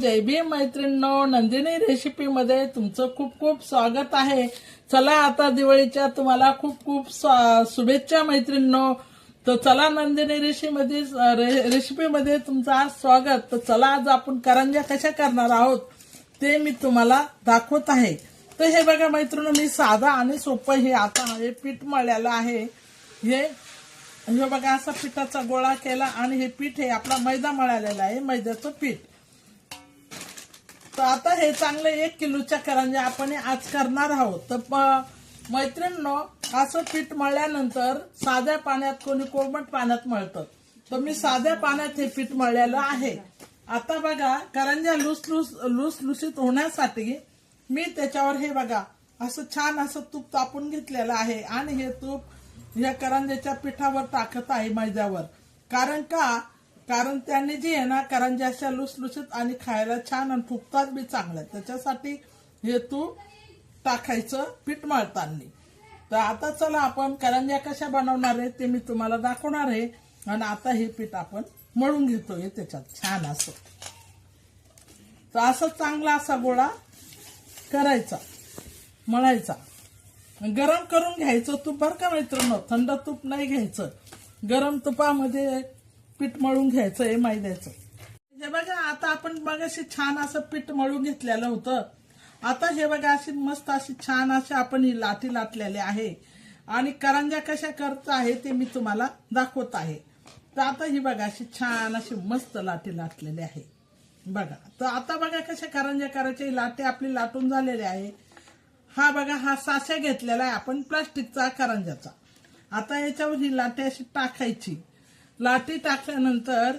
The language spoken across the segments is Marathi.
जय भीम मैत्रिणींनो नंदिनी रेसिपीमध्ये तुमचं खूप खूप स्वागत आहे. चला आता दिवाळीच्या तुम्हाला खूप खूप स्वा- शुभेच्छा मैत्रिणींनो. तर चला नंदिनी रेशीमध्ये रेसिपीमध्ये तुमचं आज स्वागत. तर चला आज आपण करंज्या कशा करणार आहोत ते मी तुम्हाला दाखवत आहे. तर हे बघा मैत्रिणी मी साधा आणि सोपं हे आता हे पीठ मळलेलं आहे. हे हे बघा असा पिठाचा गोळा केला आणि हे पीठ हे आपला मैदा मळालेला आहे मैद्याचं पीठ. तर आता हे चांगलं एक किलोच्या करंज्या आपण हे आज करणार आहोत. तर मैत्रिणींनो असं पीठ मळल्यानंतर साध्या पाण्यात कोणी कोमट पाण्यात मळतं. तर मी साध्या पाण्यात हे पीठ मळलेलं आहे. आता बघा करंज्या लुसलुस लुसलुसीत होण्यासाठी मी त्याच्यावर हे बघा असं छान असं तूप तापून घेतलेलं आहे आणि हे तूप या करंज्याच्या पिठावर टाकत आहे मैद्यावर. कारण का? कारण त्यांनी जी आहे ना करंज्या अशा लुसलुसत आणि खायला छान आणि फुकतात बी चांगल्या त्याच्यासाठी हे तूप टाकायचं पीठ मळताना. तर आता चला आपण करंज्या कशा बनवणार आहे ते मी तुम्हाला दाखवणार आहे. आणि आता हे पीठ आपण मळून घेतोय त्याच्यात छान असं. तर असं चांगला असा गोळा करायचा मळायचा. गरम करून घ्यायचं तूप बरं का मैत्रिणी थंड तूप नाही घ्यायचं. गरम तुपामध्ये पीठ मळून घ्यायचं हे मैद्याचं. हे बघा आता आपण बघाशी छान असं पीठ मळून घेतलेलं होतं. आता हे बघा अशी मस्त अशी छान अशी आपण ही लाटी लाटलेली आहे. आणि करंज्या कशा करत आहे ते मी तुम्हाला दाखवत आहे. तर आता ही बघा अशी छान अशी मस्त लाटी लाटलेली आहे. बघा तर आता बघा कशा करंज्या करायच्या ही लाटी आपली लाटून झालेली आहे. हा बघा हा साचा घेतलेला आहे आपण प्लास्टिकचा करंजाचा आता याच्यावर ही लाटी अशी टाकायची. लाटी टाकल्यानंतर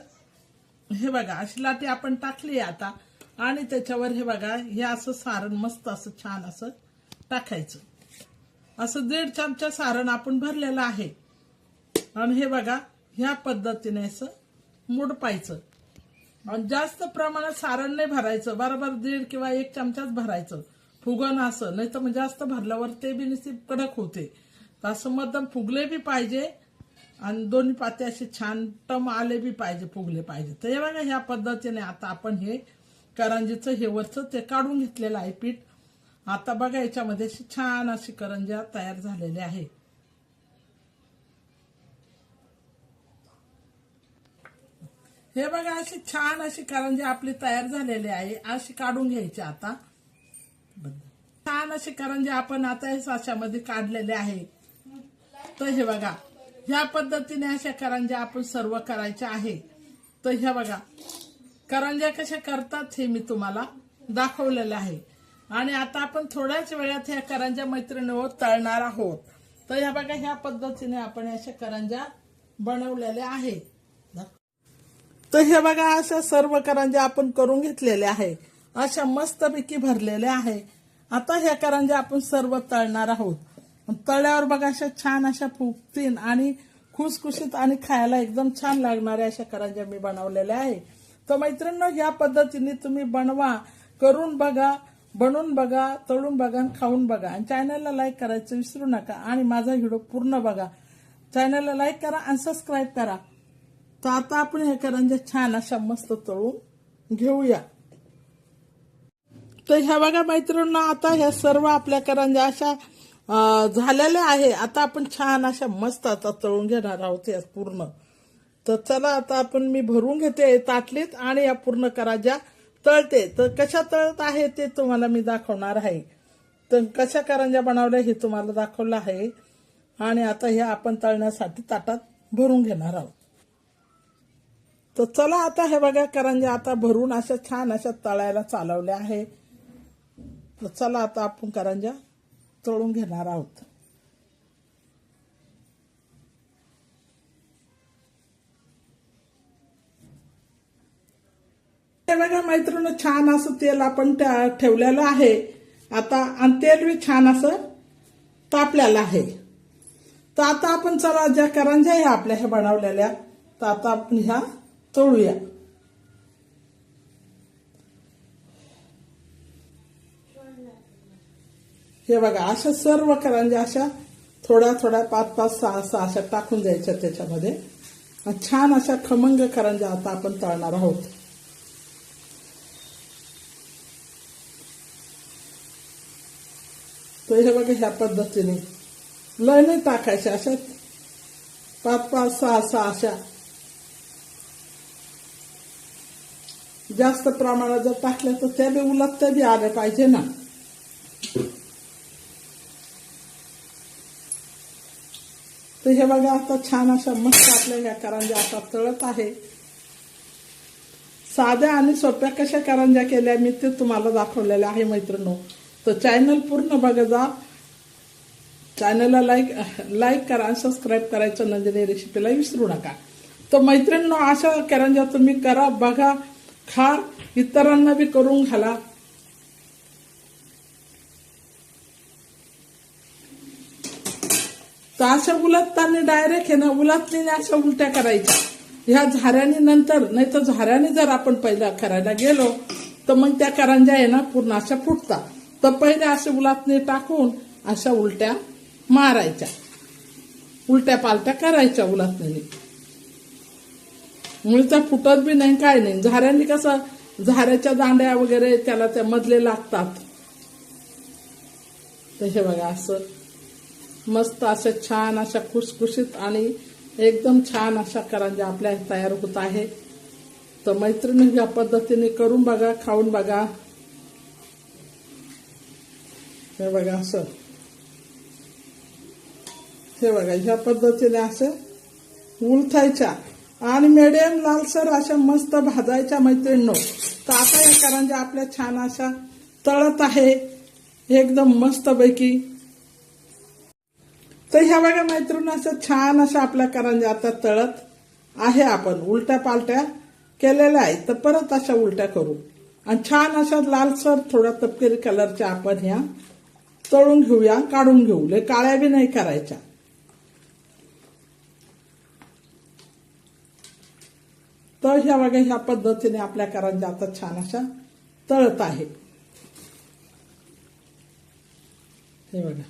हे बघा अशी लाटी आपण टाकली आहे आता आणि त्याच्यावर हे बघा हे असं सारण मस्त असं छान असं टाकायचं. असं दीड चमचा सारण आपण भरलेलं आहे. आणि हे बघा ह्या पद्धतीने असं मोडपायचं. आणि जास्त प्रमाणात सारण नाही भरायचं बरोबर दीड किंवा एक चमचाच भरायचं. फुगण असं नाही तर मग जास्त भरल्यावर ते बी निश्चित कडक होते. असं मध्यम फुगले बी पाहिजे आणि दोन्ही पाते असे छान टम आले बी पाहिजे फुगले पाहिजे. तर हे बघा ह्या पद्धतीने आता आपण हे करंजीचं हे वरचं ते काढून घेतलेलं आहे पीठ. आता बघा याच्यामध्ये अशी छान अशी करंज्या तयार झालेल्या आहे. हे बघा अशी छान अशी करंजी आपली तयार झालेली आहे. अशी काढून घ्यायची आता. छान अशी करंजी आपण आता या साच्यामध्ये काढलेले आहे. तर हे बघा ह्या पद्धतीने अशा करंज्या आपण सर्व करायच्या आहे तर ह्या बघा करंज्या कशा करतात हे मी तुम्हाला दाखवलेलं आहे. आणि आता आपण थोड्याच वेळात ह्या करंज्या मैत्रिणीवर तळणार आहोत. तर ह्या बघा ह्या पद्धतीने आपण अशा करंज्या बनवलेल्या आहेत. तर हे बघा अशा सर्व करंज्या आपण करून घेतलेल्या आहे अशा मस्तपैकी भरलेल्या आहे आता ह्या करंज्या आपण सर्व तळणार आहोत. तळ्यावर बघा अशा छान अशा फुगतील आणि खुसखुशीत आणि खायला एकदम छान लागणाऱ्या अशा करंज्या मी बनवलेल्या आहे. तर मैत्रिणींनो या पद्धतीने तुम्ही बनवा करून बघा बनवून बघा तळून बघा आणि खाऊन बघा. आणि चॅनलला लाईक करायचं विसरू नका आणि माझा व्हिडिओ पूर्ण बघा. चॅनलला लाईक करा आणि सबस्क्राईब करा. तर आता आपण हे करंज्या छान अशा मस्त तळून घेऊया. तर ह्या बघा मैत्रिणींना आता ह्या सर्व आपल्या करंज्या अशा झालेलं झालेल्या आहे. आता आपण छान अशा मस्त आता तळून घेणार आहोत या पूर्ण. तर चला आता आपण मी भरून घेते ताटलीत आणि या पूर्ण करंज्या तळते. तर कशा तळत आहे ते तुम्हाला मी दाखवणार आहे. तर कशा करंज्या बनवल्या हे तुम्हाला दाखवलं आहे. आणि आता हे आपण तळण्यासाठी ताटात भरून घेणार आहोत. तर चला आता हे बघा करंजा आता भरून अशा छान अशा तळायला चालवल्या आहे. तर चला आता आपण करंज्या तळून घेणार आहोत. बघा मैत्रिणी छान असं तेल आपण ठेवलेलं आहे. आता आणि तेल बी छान असं तापलेलं आहे. तर आता आपण चला ज्या करंज्या ह्या आपल्या ह्या बनवलेल्या तर आता आपण ह्या तळूया. हे बघा अशा सर्व करंज्या अशा थोडा थोडा पाच पाच सहा सहा अशा टाकून जायच्या त्याच्यामध्ये. छान अशा खमंग करंजा आता आपण तळणार आहोत. हे बघा ह्या पद्धतीने लय नाही टाकायच्या अशा पाच पाच सहा सहा अशा. जास्त प्रमाणात जर टाकल्या तर त्या बी उलट त्या बी आल्या पाहिजे ना. तर हे बघा आता छान अशा मस्त आपल्या ह्या करंज्या आता तळत आहे. साध्या आणि सोप्या कशा करंज्या केल्या मी ते तुम्हाला दाखवलेल्या आहे मैत्रिणो. तर चॅनल पूर्ण बघा जा. चॅनलला लाईक लाईक करा आणि सबस्क्राईब करायचं नंदिनी रेसिपीला विसरू नका. तर मैत्रिणींनो अशा करंज्या तुम्ही करा बघा खा इतरांना बी करून घाला. तर अशा उलटताना डायरेक्ट आहे ना उलटणीने अशा उलट्या करायच्या. ह्या झाऱ्याने नंतर नाही तर झाऱ्याने जर आपण पहिला करायला गेलो तर मग त्या करंज्या आहे ना पूर्ण अशा फुटतात. तर पहिले असे उलटणे टाकून अशा उलट्या मारायच्या. उलट्या पालट्या करायच्या उलटणीने. मुळचा फुटत बी नाही काय नाही. झाऱ्याने कसं झाऱ्याच्या दांड्या वगैरे त्याला त्या मधले लागतात. तर हे बघा असं मस्त अशा छान अशा खुसखुशीत आणि एकदम छान अशा करंजा आपल्या तयार होत आहे. तर मैत्रिणी ह्या पद्धतीने करून बघा खाऊन बघा. हे बघा असं. हे बघा ह्या पद्धतीने असं उलथायच्या आणि मिडियम लालसर अशा मस्त भाजायच्या मैत्रिणीनो. तर आता या करंजा आपल्या छान अशा तळत आहे. एकदम मस्त पैकी तर ह्या बघा मैत्रिणी असं छान अशा आपल्या करंजा आता तळत आहे आपण. उलट्या पालट्या केलेल्या आहेत. तर परत अशा उलट्या करू. आणि छान अशा लालसर थोड्या तपकिरी कलरच्या आपण ह्या तळून घेऊया काढून घेऊ. लय काळ्या बी नाही करायच्या. तर ह्या बघा ह्या पद्धतीने आपल्या करंजा आता छान अशा तळत आहे हे बघा.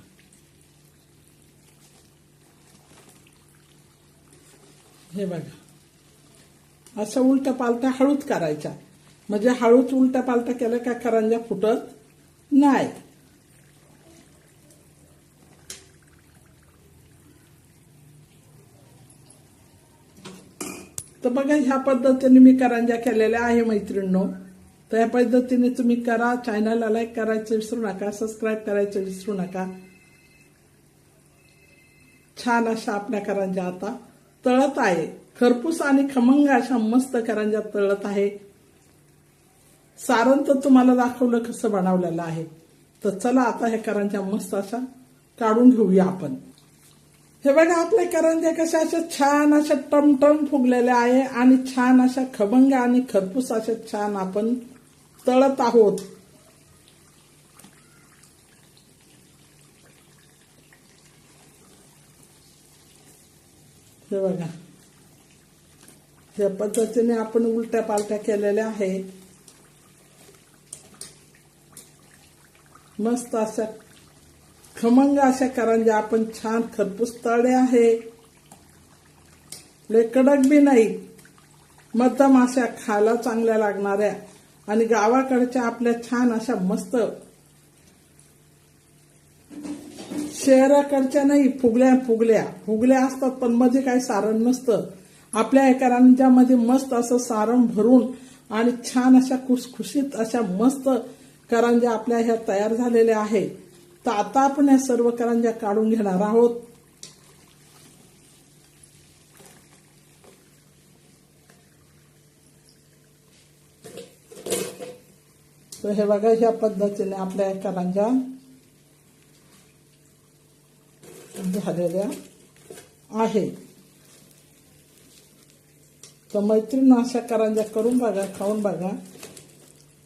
हे बघा. असं उलट्या पालटा हळूच करायच्या. म्हणजे हळूच उलटा पालटा केलं का करंज्या फुटत नाही. तर बघा ह्या पद्धतीने मी करंज्या केलेल्या आहे मैत्रिणींनो. तर ह्या पद्धतीने तुम्ही करा. चॅनलला लाईक करायचं विसरू नका. सबस्क्राईब करायचं विसरू नका. छान अशा आपल्या करंज्या आता तळत आहे. खरपूस आणि खमंग अशा मस्त करंज्या तळत आहे. सारण तर तुम्हाला दाखवलं कसं बनवलेलं आहे. तर चला आता हे करंजा मस्त अशा काढून घेऊया आपण. हे बघा आपले करंजे कशा अशा छान अशा टमटम फुगलेल्या आहे आणि छान अशा खमंग आणि खरपूस अशा छान आपण तळत आहोत. हे बघा. या पद्धतीने आपण उलट्या पालट्या केलेल्या आहेत. मस्त अशा खमंग अशा करंज्या आपण छान खरपूस तळले आहे. ले कडक बी नाही. मध्यम अशा खायला चांगल्या लागणाऱ्या आणि गावाकडच्या आपल्या छान अशा मस्त शहराकडच्या नाही फुगल्या फुगल्या. फुगल्या असतात पण मध्ये काही सारण नसतं. आपल्या या करंज्यामध्ये मस्त असं सारण भरून आणि छान अशा खुसखुशीत अशा मस्त करंज्या आपल्या ह्या तयार झालेल्या आहे. तर आता आपण या सर्व करंज्या काढून घेणार आहोत. तर हे बघा ह्या पद्धतीने आपल्या या करंज्या झालेल्या आहे. तर मैत्रीण अशा करंज्या करून बघा खाऊन बघा.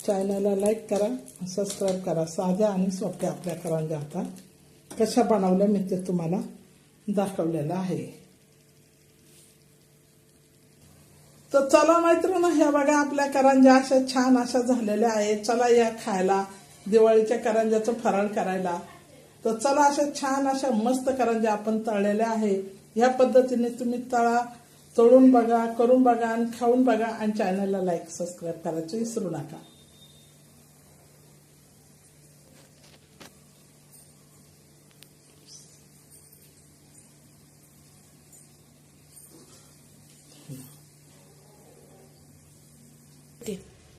चॅनलला लाईक करा सबस्क्राईब करा. साध्या आणि सोप्या आपल्या करांजा आता कशा बनवल्या मी ते तुम्हाला दाखवलेलं आहे. तर चला मैत्रीण ह्या बघा आपल्या करंज्या अशा छान अशा झालेल्या आहेत. चला या खायला दिवाळीच्या करांजाचं फराळ करायला. तर चला अशा छान अशा मस्त करंज्या आपण तळलेल्या आहे ह्या पद्धतीने तुम्ही तळा तळून बघा करून बघा आणि खाऊन बघा आणि चॅनलला लाईक सबस्क्राईब करायचं विसरू नका.